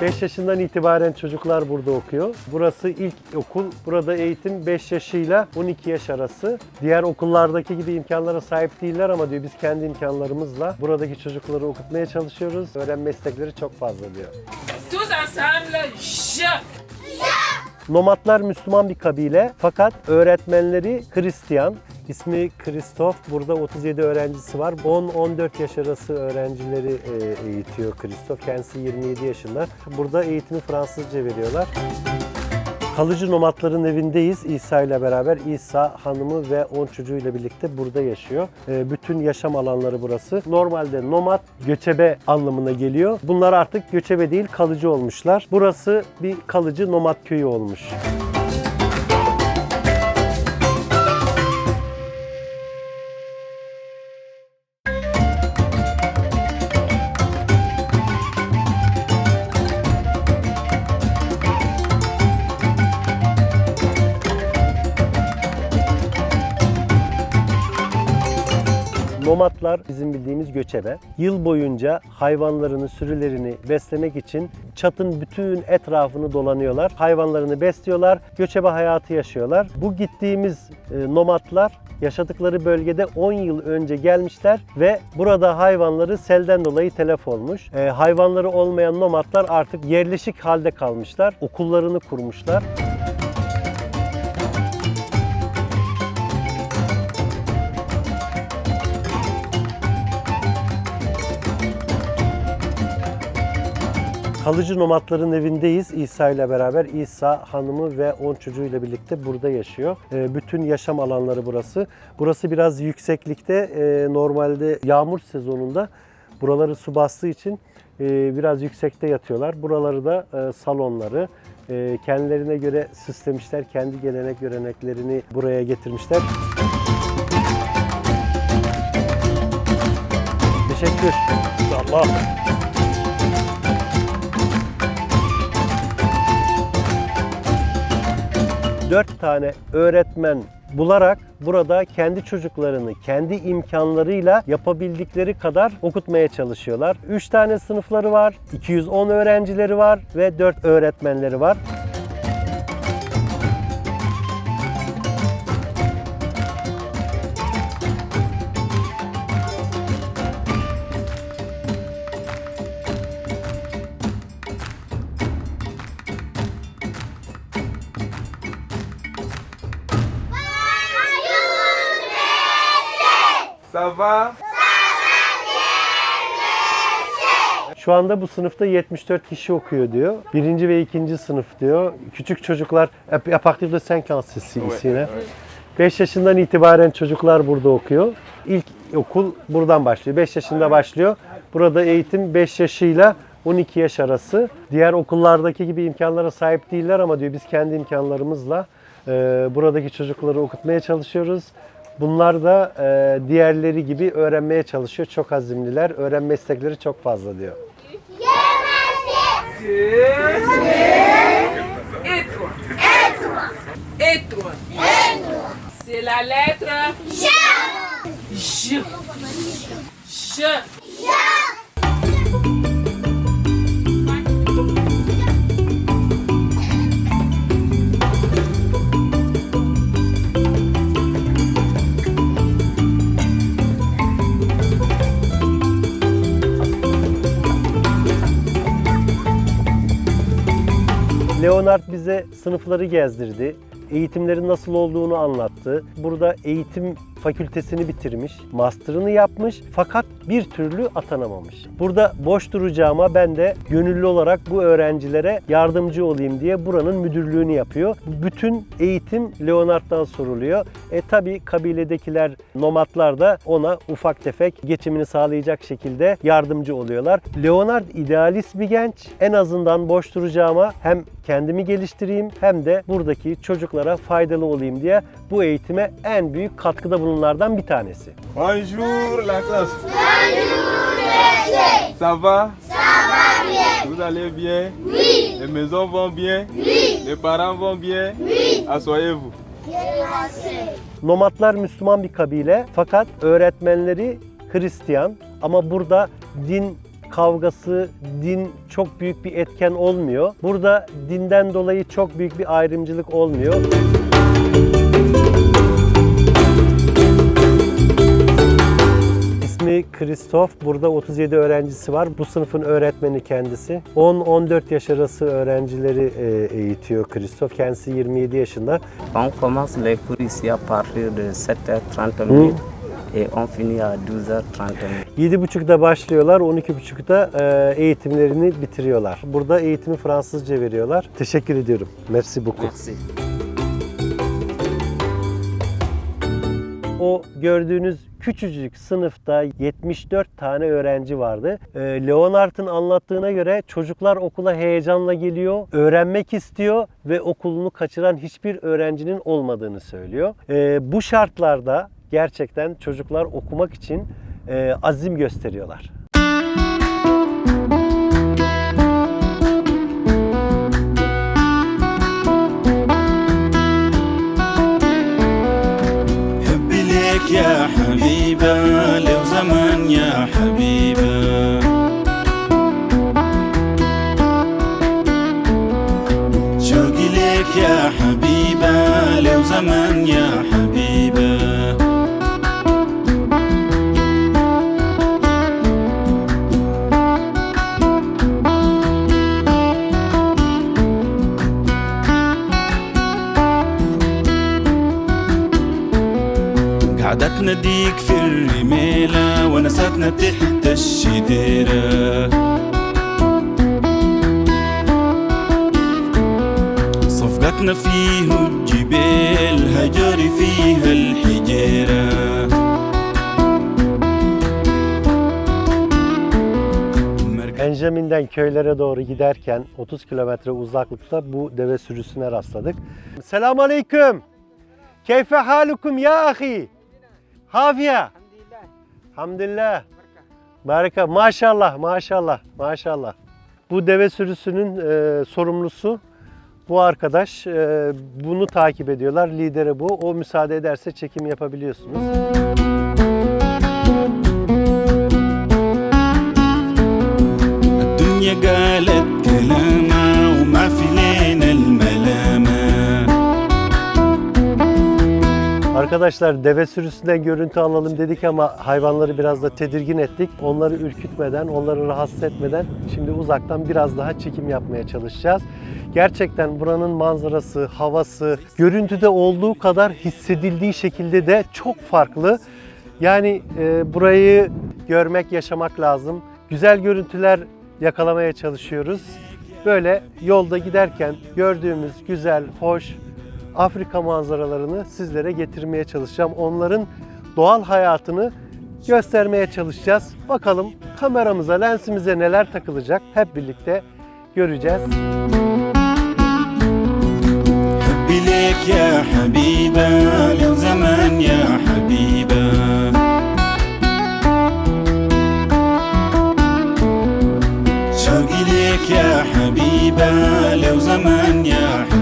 5 yaşından itibaren çocuklar burada okuyor. Burası ilk okul. Burada eğitim 5 yaşıyla 12 yaş arası. Diğer okullardaki gibi imkanlara sahip değiller ama diyor biz kendi imkanlarımızla buradaki çocukları okutmaya çalışıyoruz. Öğrenme istekleri çok fazla diyor. Je. Nomadlar Müslüman bir kabile fakat öğretmenleri Hristiyan. İsmi Kristof. Burada 37 öğrencisi var. 10-14 yaş arası öğrencileri e, eğitiyor Kristof. Kendisi 27 yaşında. Burada eğitimi Fransızca veriyorlar. Kalıcı nomadların evindeyiz İsa ile beraber. İsa hanımı ve 10 çocuğuyla birlikte burada yaşıyor. E, bütün yaşam alanları burası. Normalde nomad göçebe anlamına geliyor. Bunlar artık göçebe değil kalıcı olmuşlar. Burası bir kalıcı nomad köyü olmuş. Nomadlar bizim bildiğimiz göçebe. Yıl boyunca hayvanlarını, sürülerini beslemek için çatın bütün etrafını dolanıyorlar. Hayvanlarını besliyorlar, göçebe hayatı yaşıyorlar. Bu gittiğimiz e, nomadlar yaşadıkları bölgede 10 yıl önce gelmişler ve burada hayvanları selden dolayı telef olmuş. E, hayvanları olmayan nomadlar artık yerleşik halde kalmışlar. Okullarını kurmuşlar. Kalıcı nomadların evindeyiz İsa ile beraber. İsa hanımı ve 10 çocuğuyla birlikte burada yaşıyor. E, Bütün yaşam alanları burası. Burası biraz yükseklikte. E, Normalde yağmur sezonunda buraları su bastığı için e, biraz yüksekte yatıyorlar. Buraları da e, salonları. Kendilerine göre süslemişler. Kendi gelenek göreneklerini buraya getirmişler. Teşekkür. Allah. Dört tane öğretmen bularak burada kendi çocuklarını kendi imkanlarıyla yapabildikleri kadar okutmaya çalışıyorlar. 3 tane sınıfları var, 210 öğrencileri var ve 4 öğretmenleri var. Ça va Şu anda bu sınıfta 74 kişi okuyor diyor. Birinci ve ikinci sınıf diyor. Küçük çocuklar, à partir de 5 ans ici, ici, ne? 5 yaşından itibaren çocuklar burada okuyor. İlk okul buradan başlıyor. 5 yaşında başlıyor. Burada eğitim 5 yaşıyla 12 yaş arası. Diğer okullardaki gibi imkanlara sahip değiller ama diyor biz kendi imkanlarımızla e, buradaki çocukları okutmaya çalışıyoruz. Bunlar da e, diğerleri gibi öğrenmeye çalışıyor. Çok azimliler. Öğrenme istekleri çok fazla diyor. C'est la lettre J. J. Leonard bize sınıfları gezdirdi. Eğitimlerin nasıl olduğunu anlattı. Burada eğitim fakültesini bitirmiş, master'ını yapmış fakat bir türlü atanamamış. Burada boş duracağıma ben de gönüllü olarak bu öğrencilere yardımcı olayım diye buranın müdürlüğünü yapıyor. Bütün eğitim Leonard'dan soruluyor. E tabi kabiledekiler, nomadlar da ona ufak tefek geçimini sağlayacak şekilde yardımcı oluyorlar. Leonard idealist bir genç. En azından boş duracağıma hem kendimi geliştireyim hem de buradaki çocuklara faydalı olayım diye bu eğitime en büyük katkıda bulunanlardan bir tanesi. Bonjour la classe. Bonjour monsieur. Ça va Ça va bien. Vous allez bien Oui. Les maisons vont bien Oui. Les parents vont bien Oui. Asseyez-vous. Nomadlar Müslüman bir kabile fakat öğretmenleri Hristiyan ama burada din kavgası, din çok büyük bir etken olmuyor. Burada dinden dolayı çok büyük bir ayrımcılık olmuyor. İsmi Kristof. Burada 37 öğrencisi var. Bu sınıfın öğretmeni kendisi. 10-14 yaş arası öğrencileri e, eğitiyor Kristof. Kendisi 27 yaşında. On commence les cours ici à partir de 7h30 minutes et on finit à 12h30 minutes. 7.30'da başlıyorlar, 12.30'da e, eğitimlerini bitiriyorlar. Burada eğitimi Fransızca veriyorlar. Teşekkür ediyorum. Merci beaucoup. Merci. O gördüğünüz küçücük sınıfta 74 tane öğrenci vardı. Ee, Leonard'ın anlattığına göre çocuklar okula heyecanla geliyor, öğrenmek istiyor ve okulunu kaçıran hiçbir öğrencinin olmadığını söylüyor. Ee, bu şartlarda gerçekten çocuklar okumak için e, azim gösteriyorlar. Hübbilek ya قاعدة تناديك في الرميلة ونساتنا تحت الشديرة صفقتنا فيه الجبال هجري فيها الحجيرة Benjamin'den köylere doğru giderken 30 kilometre uzaklıkta bu deve sürüsüne rastladık. Selamun aleyküm. Keyfe halukum ya ahi? Hafiye. Hamdillah. Hamdillah. Barika. Maşallah, maşallah, maşallah. Bu deve sürüsünün e, sorumlusu bu arkadaş. E, bunu takip ediyorlar. Lideri bu. O müsaade ederse çekim yapabiliyorsunuz. Dünya galet kelam Arkadaşlar deve sürüsünden görüntü alalım dedik ama hayvanları biraz da tedirgin ettik. Onları ürkütmeden, onları rahatsız etmeden şimdi uzaktan biraz daha çekim yapmaya çalışacağız. Gerçekten buranın manzarası, havası, görüntüde olduğu kadar hissedildiği şekilde de çok farklı. Yani e, burayı görmek, yaşamak lazım. Güzel görüntüler yakalamaya çalışıyoruz. Böyle yolda giderken gördüğümüz güzel, hoş, Afrika manzaralarını sizlere getirmeye çalışacağım. Onların doğal hayatını göstermeye çalışacağız. Bakalım kameramıza, lensimize neler takılacak hep birlikte göreceğiz. Bilek ya habibe, zaman ya habibe. Şarkı ya habibe, zaman ya habibe.